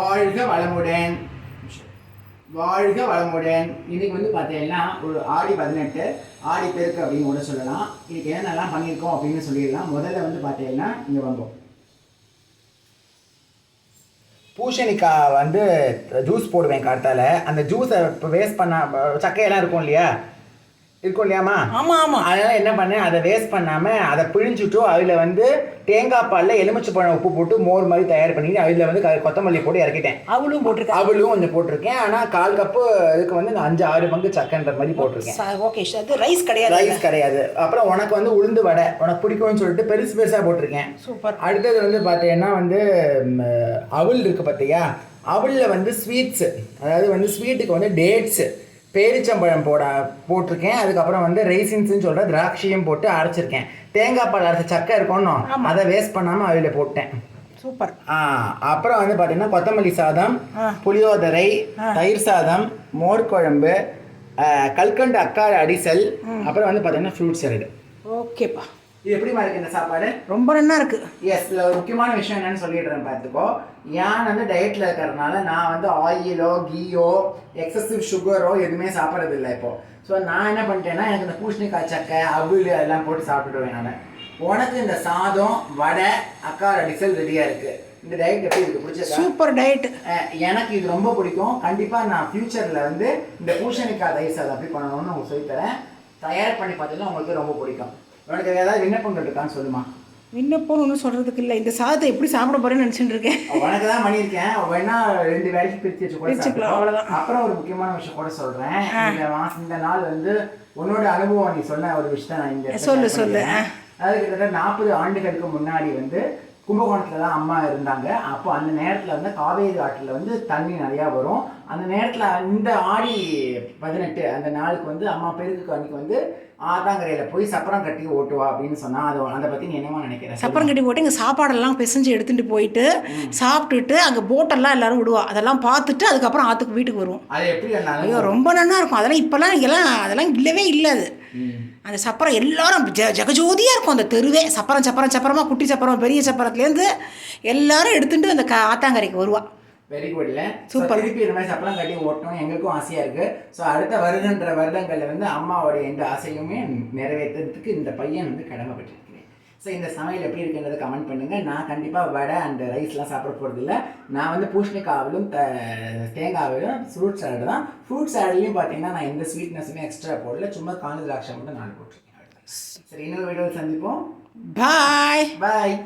வாழ்க வளமுடன். வாழ்க வளமுடன். இன்னைக்கு வந்து பார்த்தீங்கன்னா ஒரு ஆடி பதினெட்டு ஆடி பெருக்கு அப்படின்னு கூட சொல்லலாம். இன்னைக்கு என்னென்னலாம் பண்ணியிருக்கோம் அப்படின்னு சொல்லிடலாம். முதல்ல வந்து பார்த்தீங்கன்னா இங்கே வந்தோம். பூசணிக்காய் வந்து ஜூஸ் போடுவேன் காத்தால. அந்த ஜூஸை இப்போ வேஸ்ட் பண்ண சக்கையெல்லாம் இருக்கும் இல்லையா? இருக்கும் இல்லையாம்மா? ஆமா ஆமா. அதனால என்ன பண்ணேன் அதை வேஸ்ட் பண்ணாம அதை பிழிஞ்சுட்டு அதில் வந்து தேங்காய் பாலில் எலுமிச்சை பழம் உப்பு போட்டு மோர் மாதிரி தயார் பண்ணி அதில் வந்து கொத்தமல்லி போட்டு இறக்கிட்டேன். அவளும் போட்டிருக்கா? அவளும் கொஞ்சம் போட்டிருக்கேன். ஆனால் கால் கப்பு இதுக்கு வந்து நான் அஞ்சு ஆறு பங்கு சக்கன்ற மாதிரி போட்டிருக்கேன். ஓகே அது ரைஸ் கிடையாது ரைஸ் கிடையாது. அப்புறம் உனக்கு வந்து உளுந்து வடை உனக்கு பிடிக்கும்னு சொல்லிட்டு பெருசு பெருசாக போட்டிருக்கேன். சூப்பர். அடுத்தது வந்து பார்த்தீங்கன்னா வந்து அவல் இருக்கு பார்த்தியா அவலில் வந்து ஸ்வீட்ஸு அதாவது வந்து ஸ்வீட்டுக்கு வந்து டேட்ஸு பேரிச்சம்பழம் போட போட்டிருக்கேன். அதுக்கப்புறம் வந்து ரைசின்ஸ்னு சொல்கிற திராட்சையும் போட்டு அரைச்சிருக்கேன். தேங்காய் பால் அரைச்ச சக்கை இருக்கணும் அதை வேஸ்ட் பண்ணாமல் அதில் போட்டேன். சூப்பர். ஆ அப்புறம் வந்து பார்த்தீங்கன்னா கொத்தமல்லி சாதம். புளியோதரை தயிர் சாதம் மோர் குழம்பு கல்கண்டு அக்கார அடிசல் அப்புறம் வந்து பார்த்தீங்கன்னா ஃப்ரூட் சரடு ஓகேப்பா. இது எப்படிமா இருக்கு இந்த சாப்பாடு? ரொம்ப நல்லா இருக்கு. எஸ் இதில் ஒரு முக்கியமான விஷயம் என்னன்னு சொல்லிடுறேன் பார்த்துக்கோ. ஏன் வந்து டயட்டில் இருக்கிறதுனால நான் வந்து ஆயிலோ கீயோ எக்ஸசிவ் சுகரோ எதுவுமே சாப்பிட்றது இல்லை இப்போ. ஸோ நான் என்ன பண்ணிட்டேன்னா எனக்கு இந்த பூசணிக்காய் சக்கை அவுள் அதெல்லாம் போட்டு சாப்பிட்டுடுவேன் நான். உனக்கு இந்த சாதம் வடை அக்கார டிசல் ரெடியாக இருக்குது இந்த டயட் எப்படி இருக்கு? பிடிச்சிருக்கா? சூப்பர் டயட் எனக்கு இது ரொம்ப பிடிக்கும். கண்டிப்பாக நான் ஃப்யூச்சரில் வந்து இந்த பூசணிக்காய் தயிர் சாதம் அப்படி பண்ணணும்னு உங்களுக்கு சொல்லித்தரேன் தயார் பண்ணி பார்த்தீங்கன்னா உங்களுக்கு ரொம்ப பிடிக்கும். உனக்கு ஏதாவது விண்ணப்பங்கள் இருக்கான்னு சொல்லுமா? விண்ணப்பம்னு ஒன்றும் சொல்றதுக்கு இல்லை. இந்த சாதத்தை எப்படி சாப்பிட போறேன்னு நினச்சிட்டு இருக்கேன். உனக்கு தான் பண்ணியிருக்கேன். வேணா ரெண்டு வேலைக்கு பிரித்து வச்சு கூட. அவ்வளவுதான். அப்புறம் ஒரு முக்கியமான விஷயம் கூட சொல்றேன். இந்த இந்த நாள் வந்து உன்னோட அனுபவம் நீ சொன்ன ஒரு விஷயம் நான் இந்த இடத்துல சொல்லு, சொல்லு. அதாவது கிட்டத்தட்ட நாற்பது ஆண்டுகளுக்கு முன்னாடி வந்து கும்பகோணத்துல தான் அம்மா இருந்தாங்க. அப்போ அந்த நேரத்துல வந்து காவேரி ஆற்றுல வந்து தண்ணி நிறையா வரும். அந்த நேரத்துல இந்த ஆடி பதினெட்டு அந்த நாளுக்கு வந்து அம்மா பெருக்கு அன்னைக்கு வந்து ஆத்தாங்கரையில போய் சப்பரம் கட்டி ஓட்டுவா அப்படின்னு சொன்னா அது அதை பத்தி நீ என்னமா நினைக்கிறேன் சப்பரம் கட்டி போட்டு இங்கே சாப்பாடெல்லாம் பிசைஞ்சு எடுத்துட்டு போயிட்டு சாப்பிட்டுட்டு அங்கே போட்டெல்லாம் எல்லாரும் விடுவா. அதெல்லாம் பார்த்துட்டு அதுக்கப்புறம் ஆற்றுக்கு வீட்டுக்கு வருவோம். அது எப்படி ஐயோ ரொம்ப நல்லா இருக்கும். அதெல்லாம் இப்போல்லாம் இங்கெல்லாம் அதெல்லாம் இல்லவே இல்லை அது. அந்த சப்பரம் எல்லாரும் ஜ ஜெகஜோதியாக இருக்கும் அந்த தெருவே. சப்பரம் சப்பரம் சப்பரமாக குட்டி சப்பரம் பெரிய சப்பரத்துலேருந்து எல்லாரும் எடுத்துட்டு அந்த க ஆத்தாங்கரைக்கு வருவா. வெரி குட்ல. சூப்பர் திருப்பி இந்த மாதிரி சப்பளம் கட்டி ஓட்டணும். எங்களுக்கும் ஆசையா இருக்கு. ஸோ அடுத்த வருகின்ற வருடங்கள்ல வந்து அம்மாவோடைய எந்த ஆசையுமே நிறைவேற்றுறதுக்கு இந்த பையன் வந்து கடமைப்பட்டிருக்கிறேன் ஸோ இந்த சமையல் எப்படி இருக்குன்றதை கமெண்ட் பண்ணுங்க. நான் கண்டிப்பா வடை அண்ட் ரைஸ்லாம் சாப்பிட போறது இல்ல நான் வந்து பூஷணிக்காவிலும் த தேங்காவிலும் ஃப்ரூட் சாலட் தான். ஃப்ரூட் சாலட்லையும் பார்த்தீங்கன்னா நான் எந்த ஸ்வீட்னஸுமே எக்ஸ்ட்ரா போடல. சும்மா காஞ்ச திராட்சை மட்டும் நாலு போட்டிருக்கேன். சரி. இன்னொரு வீடியோவில் சந்திப்போம். பாய் பாய்